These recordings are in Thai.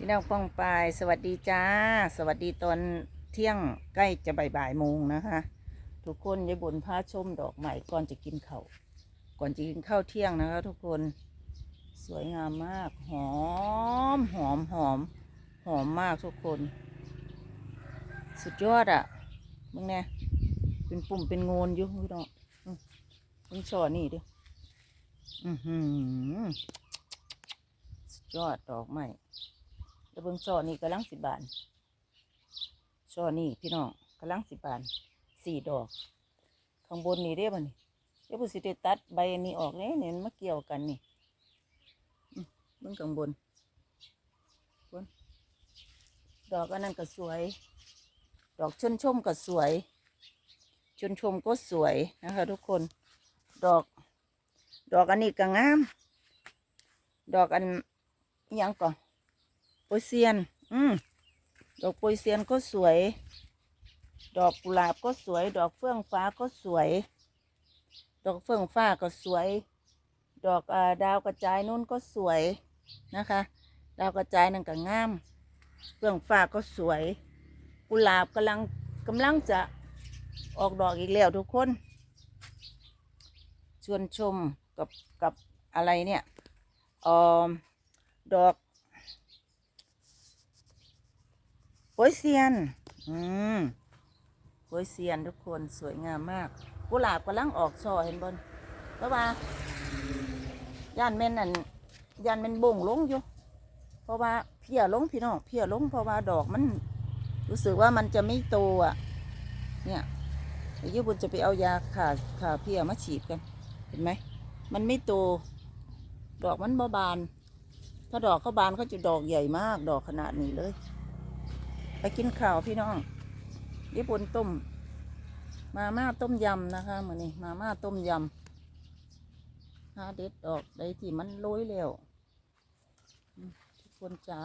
พี่น้องป้องปายสวัสดีจ้า สวัสดีตอนเที่ยงใกล้จะบ่ายๆโมงนะคะ ทุกคนยายบุญพาชมดอกใหม่ก่อนจะกินข้าวก่อนจะกินข้าวเที่ยงนะคะ ทุกคนสวยงามมากหอมหอมหอมหอมมากทุกคน สุดยอดอะ่ะมึงเนี่ยเป็นปุ่มเป็นโงนอยู่พี่น้องมึงชอนี่ดิอือหือสุดยอดดอกใหม่ แล้วเบิ่งช่อนี่กำลังสิบบานช่อนี่พี่น้องกำลังสิบบานสี่ดอก ข้างบนนี่เด้บ่นี่เดี๋ยวผู้สิได้ตัดใบอันนี้ออกเนี่ยเนี่ยมันมาเกี่ยวกันนี่มเบิ่งข้างบนบนดอกอันนั้นก็สวย ดอกชนชมก็สวย ชนชมก็สวยนะคะ ทุกคน ดอก ดอกอันนี้ก็งาม ดอกอันยังก่อน โปยเซียน อืมดอกโปยเซียนก็สวย ดอกกุหลาบก็สวย ดอกเฟื่องฟ้าก็สวย ดอกเฟื่องฟ้าก็สวย ดอกอาดาวกระจายนู่นก็สวยนะคะ ดาวกระจายนั่นก็งาม เฟื่องฟ้าก็สวย กุหลาบกำลังกำลังจะออกดอกอีกแล้วทุกคน ชวนชมกับกับอะไรเนี่ยออดอก โปยเซียน อืมโปยเซียนทุกคนสวยงามมากกุหลาบกำลังออกช่อเห็นบนแล้วว่าย่านแม่นนั่นย่านแม่นบ่งลงอยู่ เพราะว่าเพียลงพี่น้องเพียลงเพราะว่าดอกมัน รู้สึกว่ามันจะไม่โตอะ เนี่ยเดี๋ยวญี่ปุ่นจะไปเอายาขาขาเพียมาฉีดกันเห็นไหมมันไม่โต ดอกมันบ่บาน ถ้าดอกเขาบานเขาจะดอกใหญ่มาก ดอกขนาดนี้เลย ไปกินข้าวพี่น้องญี่ปุ่นต้ม มาม่าต้มยำนะคะมือนี้มาม่าต้มยำหาเด็ดดอกใดที่มันโรยแล้วทุกคนจ้า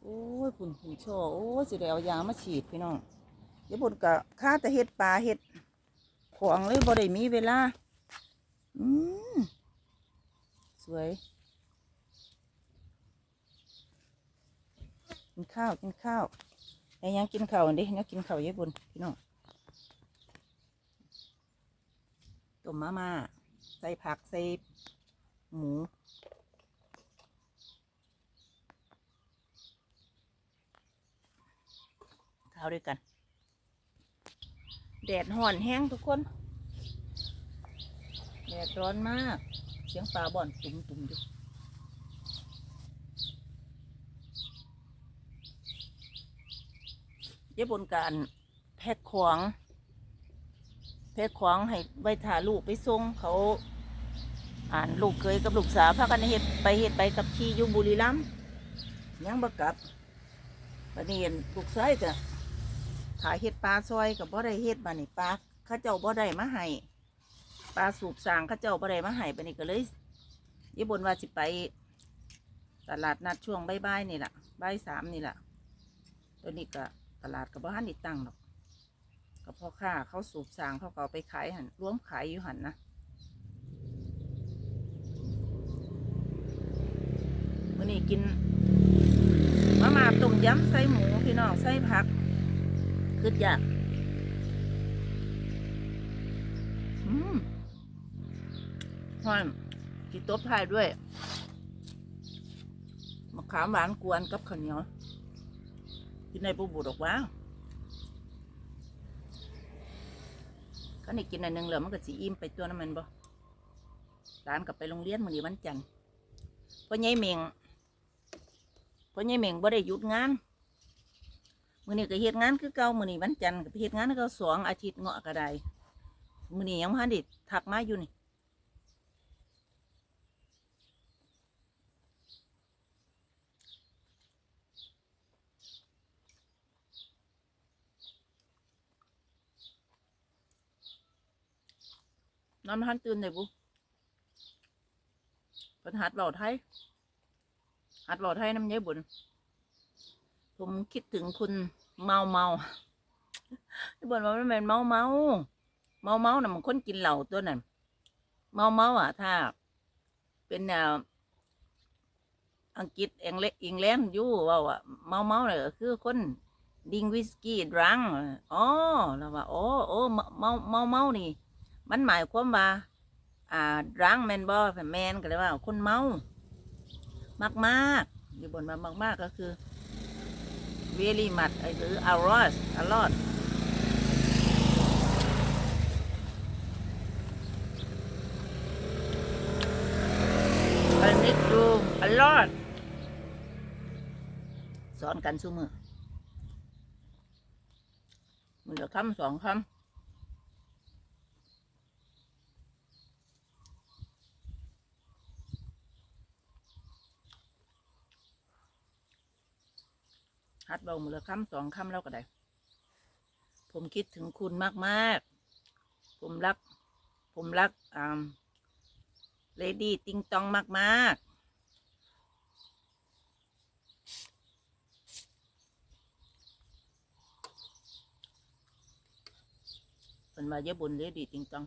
โอ้ยคุณคุณโชว์โอ้ยสิได้เอายามาฉีดพี่น้องญี่ปุ่นกะข้าแต่เห็ดปลาเห็ดขวางเลยบ่ได้มีเวลา อืมสวย กินข้าวกินข้าวไอ้ยังกินข้าวอันเดิเนี่ยกินข้าวญี่ปุ่นพี่น้องต้มมาม่าใส่ผักใส่หมูข้าวด้วยกัน แดดห่อนแห้งทุกคน แดดร้อนมาก เสียงปลาบ่อนตุ่มตุ่มๆอยู่ ญี่ปุ่นการแพ็คของแพ็คของให้ไว้ถ่าลูกไปส่งเขา อ่านลูกเคยกับลูกสาวพากันเฮ็ดไปเฮ็ดไปกับที่อยู่บุรีรัมย์ยังบ่กลับบัดนี้เห็นลูกชายก็ถ่ายเฮ็ดปลาซอยกับบ่ได้เฮ็ดบัดนี้ปลาข้าเจ้าบ่ได้มาให้ปลาสูบสางข้าเจ้าบ่ได้มาให้บัดนี้ก็เลยญี่ปุ่นว่าสิไปตลาดนัดช่วงบ่ายๆนี่แหล่ะบ่ายสามนี่แหละตัวนี้ก็ ตลาดกับบ้านนี่ตั้งหรอกกับพ่อค้าเขาสูบสางเขาก็เอาไปขายหันรวมขายอยู่หันนะมื่อนี้กินมามาต้มยำใส่หมูพี่น้องใส่ผักคืออยากอืมหอมกินตัวพายด้วยมะขามหวานกวนกับข้าวเหนียว กินในปูบูดอกว่าเขานี่กินอันหนึงแล้วมันก็สีอิ่มไปตัวน้ำมันบ่ร้านกลับไปโรงเรียนมื้อนี้วันจันทร์พ่อใหญ่เมงพ่อใหญ่เมงบ่ได้หยุดงานมื้อนี้ก็เฮ็ดงานคือเก่ามื้อนี้วันจันทร์ก็เฮ็ดงานก็สองอาทิตย์เงาะก็ได้มื้อนี้ยังบ่ทันได้ทักมาอยู่นี่ นอนบ่ทันตื่นได้บุเพิ่นหัดเว้าไทยหัดเว้าไทยน้ำยายบุญผมคิดถึงคุณเมาเมาบุญว่ามันเป็นเมาเมาเมาเมาน่ะมันคนกินเหล้าตัวนั้นเมาเมาอะ ถ้า เป็นแนวอังกฤษอังเลอังแลนด์ยู่ว่าอะเมาเมาเลยก็คือคนดิงวิสกี้ดรังอ๋อแล้วว่าโอ้โอ้เมาเมาเมาเมานี่ มันหมายความว่าอ่าดรังแมนบอแมนก็เลยว่า คนเมามากมากๆอยู่บนมามากมากๆก็คือ very much หรือ a lot a lot อันนี้ดู a lot สอนกันซุมือมันจะคำสองคำ ฮัดเบามือละคำสองคำแล้วก็ได้ ผมคิดถึงคุณมากๆ ผมรัก ผมรักอ่าเลดี้ติงตองมากๆเป็นมาเยอะบุญเลดี้ติงตอง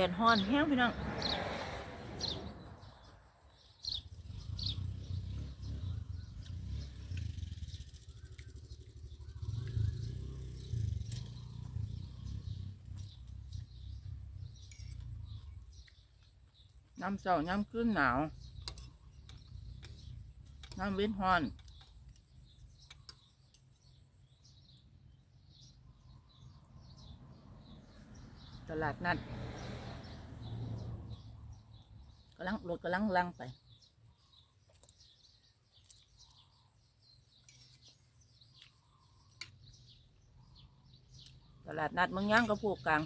ดดฮ้อนแห้งพี่น้องน้ำเสาน้ำขึ้นหนาว น้ำเว้นฮ้อนตลาดนัด กำลังรถกำลังลังไปตลาดนัดเมืองย่างก็ผูกกลาง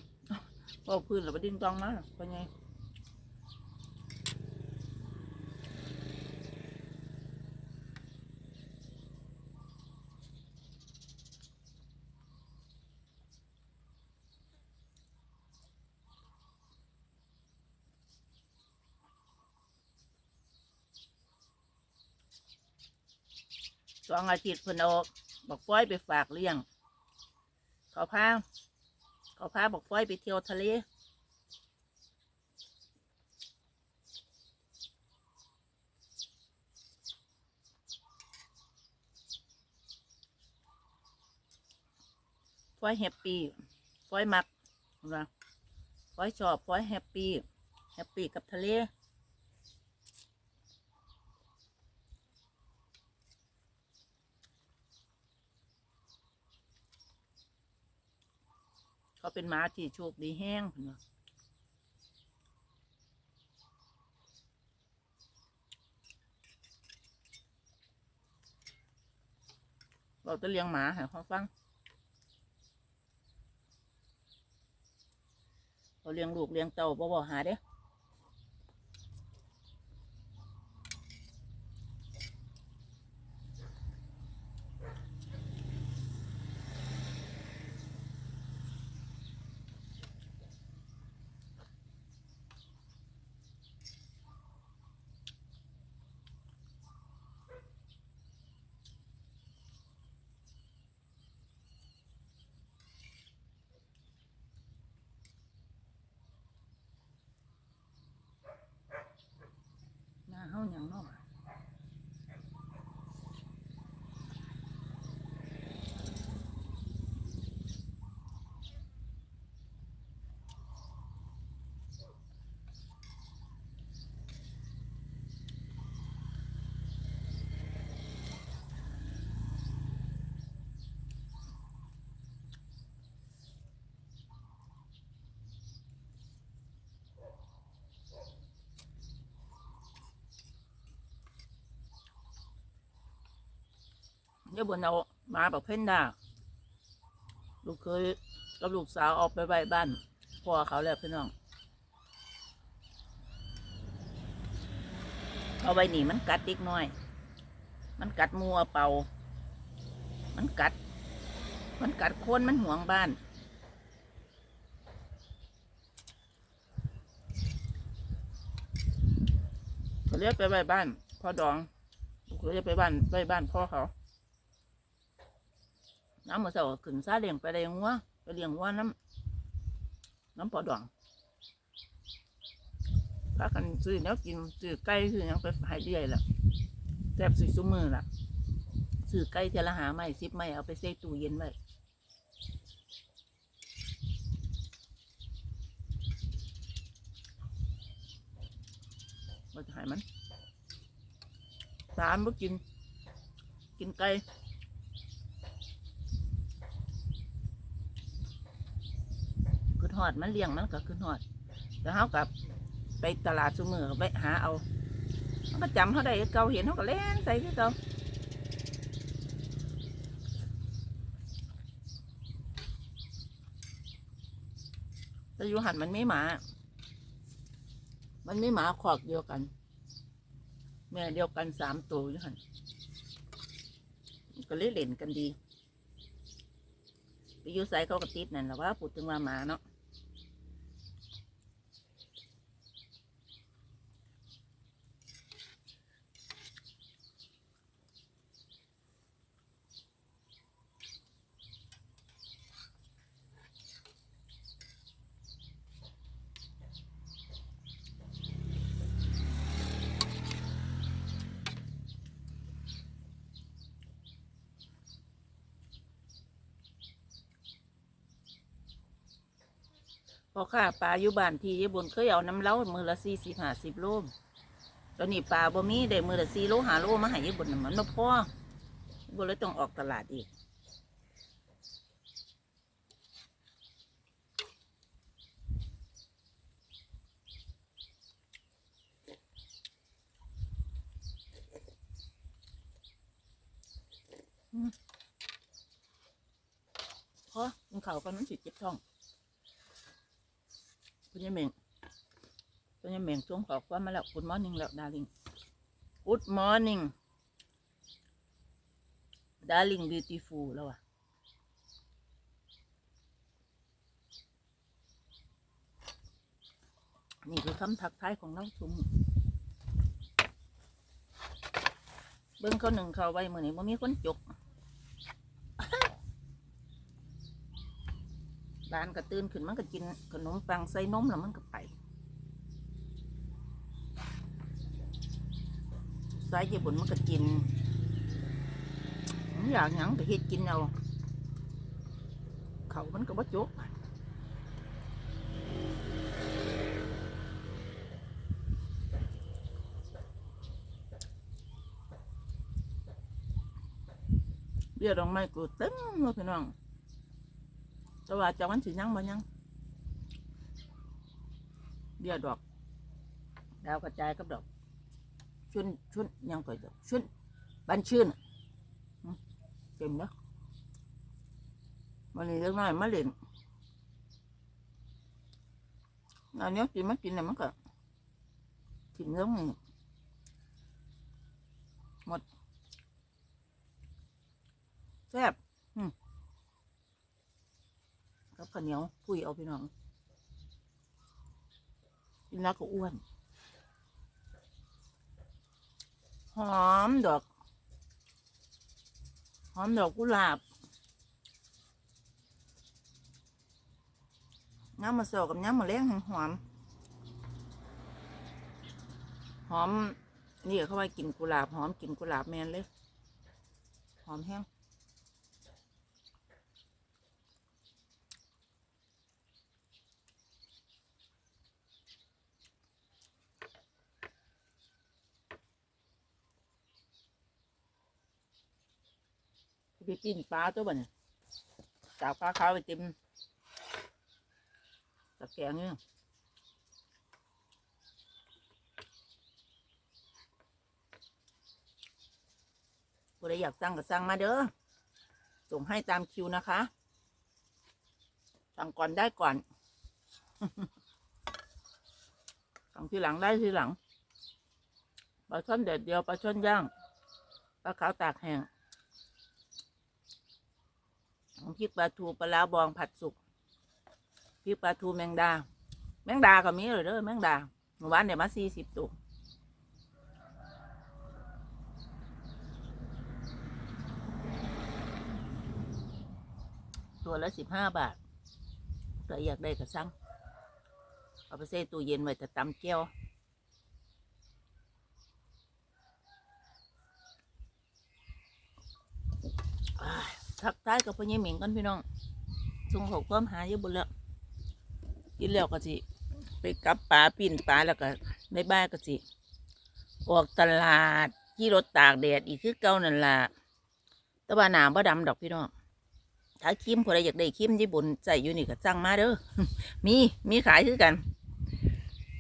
พอพื้นหรือประดิ้นตองมาเป็นไง สองอาทิตย์เพิ่นเอาบอกฟ้อยไปฝากเลี้ยง เขาพาเขาพาบอกฟ้อยไปเที่ยวทะเลฟ้อยแฮปปี้ฟ้อยมักนะฟ้อยชอบฟ้อยแฮปปี้ แฮปปี้กับทะเล เป็นหมาที่โชคดีแห้งเพิ่นว่าเราจะเลี้ยงหมาหาเขาฟังเราเลี้ยงลูกเลี้ยงเต่าบ่บ่หาเด้ ยบนเอาหมาแบบเพ่นดาลูกเคยกับลูกสาวออกไปไว้บ้านพ่อเขาแล้วพี่น้อง เอาไว้หนีมันกัดเด็กน้อย มันกัดมัวเป่า มันกัด มันกัดคนมันห่วงบ้านเขาเรียกไปไว้บ้านพ่อดองเขาเรียกไปบ้านไปบ้านพ่อเขา น้ำมือเสาขึ้นซาเลี้ยงไปเลี้ยงวัวไปเลี้ยงวัวน้ำน้ำพ่อดองพากันซื้อแนวกินซื้อไก่ซื้อยังไปหายเดียล่ะแซ่บสุดซุมือล่ะซื้อไก่เทละหาไม่สิบไม่เอาไปเซฟตู้เย็นไว้ว่าจะหายมันสามบ่กิน กินไก่ คือดมันเลี้ยงมันก็คือทอดแต่เฮากับไปตลาดซุมือไปหาเอามันก็จำเขาได้เกาเห็นเขาก็เล่นใส่คือเกาแต่อยู่หันมันไม่หมา มันไม่หมาขอกเดียวกัน แม่เดียวกันสามตัวอยู่หันก็เลยเล่นกันดี ไปอยู่ใส่เขาก็ติดนั่นแหละว่าพูดถึงว่าหมาเนาะ พอข้าปลาอยู่บ้านที่ญี่ปุ่นเคยเอาน้ำเล้ามือละสี่สิบห้าสิบโลตอนนี้ปลาบ่มีได้มือละสี่โลหาโลมาให้ญี่ปุ่นมันบ่พอญี่ปุ่นเลยต้องออกตลาดอีกพอกินข้าวกันมันสิเจ็บท้อง คุณยายเหม่งคุณยายเหม่งช่วงขอความมาแล้ว Good morning แล้ว darling Good morning darling beautiful แล้วอะนี่คือคำทักทายของเราทุมเบิ้งเขาหนึ่งเขาไว้เมือนี้มันมีคนจก ร้านก็ตื่นขึ้นมันก็กินขนมปังใส่นมแล้วมันก็ไปสายญี่ปุ่นมันก็กินมันอยากหยังก็เฮ็ดกินเอาเขามันก็บ่จกเบี้ยดอกไม้กูตึ้งว่าพี่น้อง แต่ว่าจะวันสิยังบ่ยังเบี้ยดอก ดาวกระจายกับดอก ชุนชุนยังก่อยดอกชุนบันชื่นเต็มแล้ววันนี้เล็กน้อยมาเล่นอันนี้กินมากินเนี่ยมันก็ถิ่มเรื่องนี่หมดแซ่บ กับข้าวเหนียวคุยเอาพี่น้องกินแล้วก็อ้วน หอมดอก หอมดอกกุหลาบน้ำมะเสากับน้ำมะเล้งหอม หอม นี่เขาไว้กินกุหลาบ หอมกินกุหลาบแมนเลย หอมแห้ง ไปปิ้งปลาตัวบ่เนี่ยจากปลาขาวไปเต็มตะแกรงเนี่ยผู้ใดอยากสั่งก็สั่งมาเด้อ ส่งให้ตามคิวนะคะ สั่งก่อนได้ก่อน สั่งทีหลังได้ทีหลัง ปลาช่อนเด็ดเดียว ปลาช่อนย่าง ปลาขาวตากแห้ง พริกปลาทูปลาร้าบองผัดสุกพริกปลาทูแมงดา แมงดาก็มีเลยเด้อแมงดาเมื่อวานเดี๋ยวมาสี่สิบตัวตัวละสิบห้าบาทก็อยากได้ก็สั่งเอาไปใส่ตู้เย็นไว้แต่ตำเจียวอ้า ทักทายกับพ่อใหญ่หมิงกันพี่น้องส่งขอความหาอยู่บนแล้วกินแล้วก็สิไปกับปลาปิ่นปลาแล้วก็ในบ้านก็สิออกตลาดที่รถตากแดดอีกคือเก่านั่นล่ะต่ว่าหนามบ่ดำดอกพี่น้องถ้าคิมผู้ใดอยากได้คิมญี่ปุ่นใส่อยู่นี่ก็สั่งมาเด้อมีมีขายคือกัน